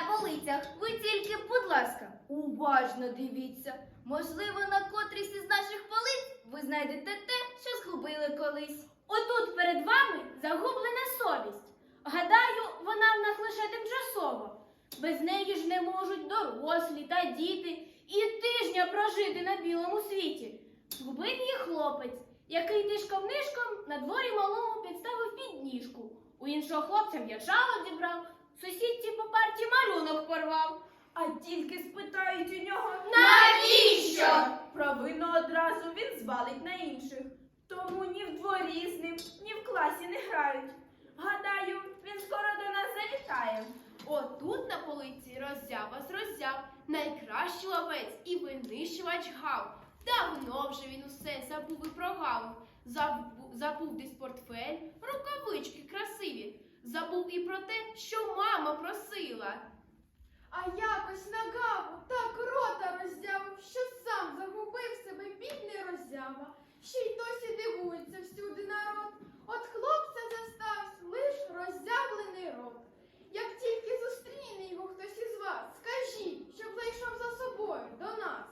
полицях. Ви тільки, будь ласка, уважно дивіться. Можливо, на котрійсь із наших полиць ви знайдете те, що згубили колись. Отут перед вами загублена совість. Гадаю, вона в нас лише тимчасово. Без неї ж не можуть дорослі та діти і тижня прожити на білому світі. Згубив її хлопець, який тишком-нишком на дворі малому підставив підніжку. У іншого хлопця м'ячало зібрав, сусідці по парті малюнок порвав. А тільки спитають у нього, Навіщо? провину одразу він звалить на інших. Тому ні в дворі з ним, ні в класі не грають. Гадаю, він скоро до нас завітає. Отут на полиці роззяв вас роззяв, найкращий ловець і винищувач гав. Давно вже він усе забув і прогав. Забув, забув десь портфель, рукавички красиві. Забув і про те, що мама просила. А якось нагаву так рота роззявив, що сам загубив себе бідний роззява. Ще й досі дивується всюди народ. От хлопця заставсь лиш роззявлений рот. Як тільки зустріне його хтось із вас, скажіть, щоб зайшов за собою до нас.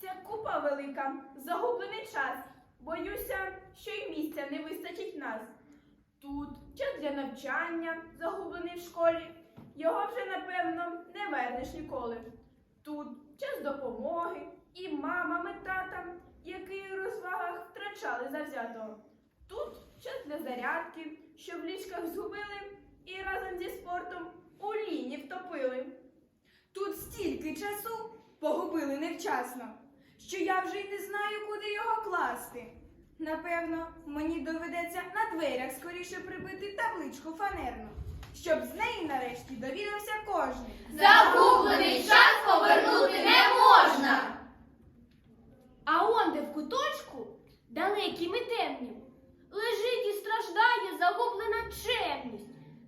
Ця купа велика, загублений час. Боюся, що й місця не вистачить нас. Тут час для навчання, загублений в школі. Його вже, напевно, не вернеш ніколи. Тут час допомоги і мамам, і татам, які в розвагах втрачали завзятого. Тут час для зарядки, що в ліжках згубили і разом зі спортом у ліні втопили. Тут стільки часу погубили невчасно, що я вже й не знаю, куди його класти. Напевно, мені доведеться на дверях скоріше прибити табличку фанерну, щоб з неї нарешті довідався кожен. Загублений час повернути не можна. А онде в куточку, далеким і темнім, лежить і страждає загублена чемність.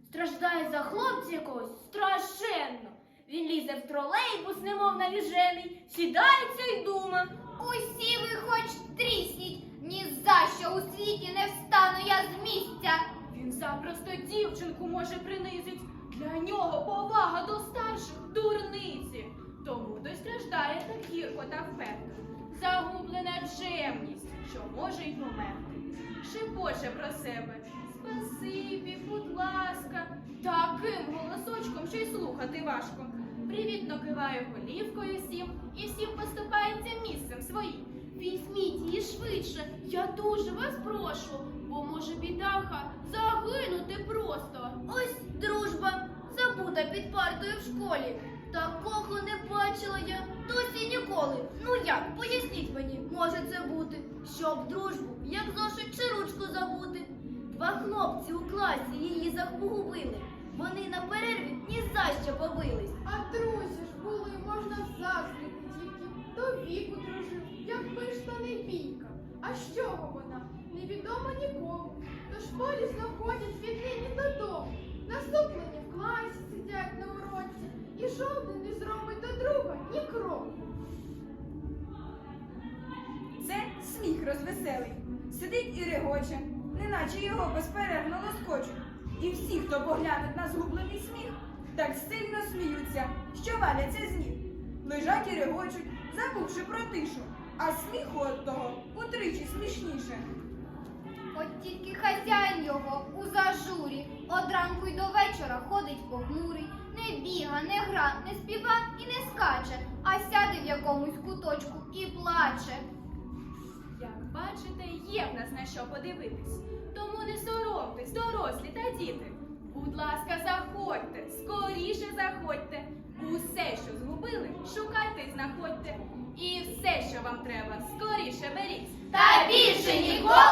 Страждає за хлопця якогось страшенно. Він лізе в тролейбус, немов навіжений, сідається й дума. Усі ви хоч трісніть, ні за що у світі не встану я з місця. Він запросто дівчинку може принизить. Для нього повага до старших дурниці. Тому то й страждає так гірко та впевнено. Загублена чемність, що може й померти. Шепоче про себе. Спасибі, будь ласка, таким голосочком, що й слухати важко. Привітно киває голівкою всім і всім поступається місцем своїм. Візьміть її швидше, я дуже вас прошу, бо може бідаха загинути просто. Ось дружба, забута під партою в школі. Такого не бачила я досі ніколи. Ну як, поясніть мені, може це бути, щоб дружбу, як зошит чи ручку забути. Два хлопці у класі її загубили. Вони на перерві ні за що побились. А друзі ж були, можна з чого вона? Невідомо нікому. До школі знаходять віднині додому. Наступлені в класі сидять на уроці, і жоден не зробить до друга ні кроку. Це сміх розвеселий. Сидить і регоче, неначе його безперервно лоскочуть. І всі, хто поглянуть на згублений сміх, так сильно сміються, що валяться з ніг. Лежать і регочуть, забувши про тишу, а сміху от того утричі смішніше. От тільки хазяїн його у зажурі, од ранку й до вечора ходить похмурий, не біга, не гра, не співа і не скаче, а сяде в якомусь куточку і плаче. Як бачите, є в нас на що подивитись. Тому не соромтесь, дорослі та діти. Будь ласка, заходьте, скоріше заходьте. Усе, що згубили, шукайте і знаходьте. І все, що вам треба, скоріше беріть. Та більше ніколи